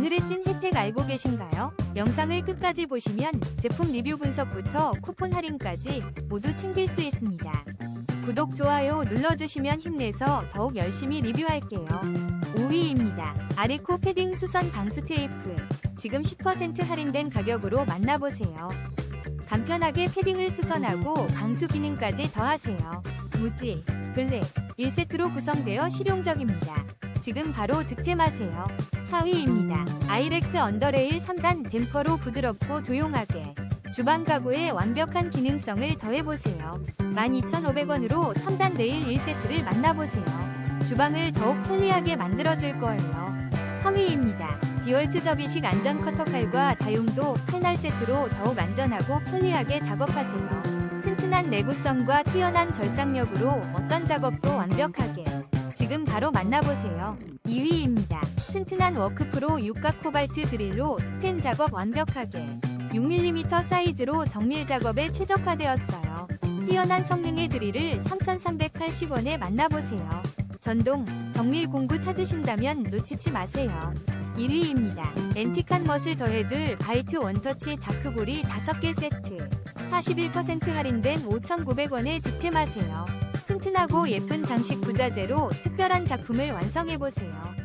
오늘의 찐 혜택 알고 계신가요? 영상을 끝까지 보시면 제품 리뷰 분석부터 쿠폰 할인까지 모두 챙길 수 있습니다. 구독, 좋아요 눌러주시면 힘내서 더욱 열심히 리뷰할게요. 5위입니다. 아레코 패딩 수선 방수 테이프. 지금 10% 할인된 가격으로 만나보세요. 간편하게 패딩을 수선하고 방수 기능까지 더하세요. 무지, 블랙, 1세트로 구성되어 실용적입니다. 지금 바로 득템하세요. 4위입니다. 아이렉스 언더레일 3단 댐퍼로 부드럽고 조용하게 주방 가구의 완벽한 기능성을 더해보세요. 12,500원으로 3단 네일 1세트를 만나보세요. 주방을 더욱 편리하게 만들어줄 거예요. 3위입니다. 디월트 접이식 안전 커터 칼과 다용도 칼날 세트로 더욱 안전하고 편리하게 작업하세요. 튼튼한 내구성과 뛰어난 절삭력으로 어떤 작업도 완벽하게 지금 바로 만나보세요. 2위입니다. 튼튼한 워크프로 육각 코발트 드릴로 스텐 작업 완벽하게 6mm 사이즈로 정밀 작업에 최적화되었어요. 뛰어난 성능의 드릴을 3,380원에 만나보세요. 전동, 정밀 공구 찾으신다면 놓치지 마세요. 1위입니다. 앤틱한 멋을 더해줄 바이트 원터치 자크고리 5개 세트. 41% 할인된 5,900원에 득템하세요. 튼튼하고 예쁜 장식 부자재로 특별한 작품을 완성해보세요.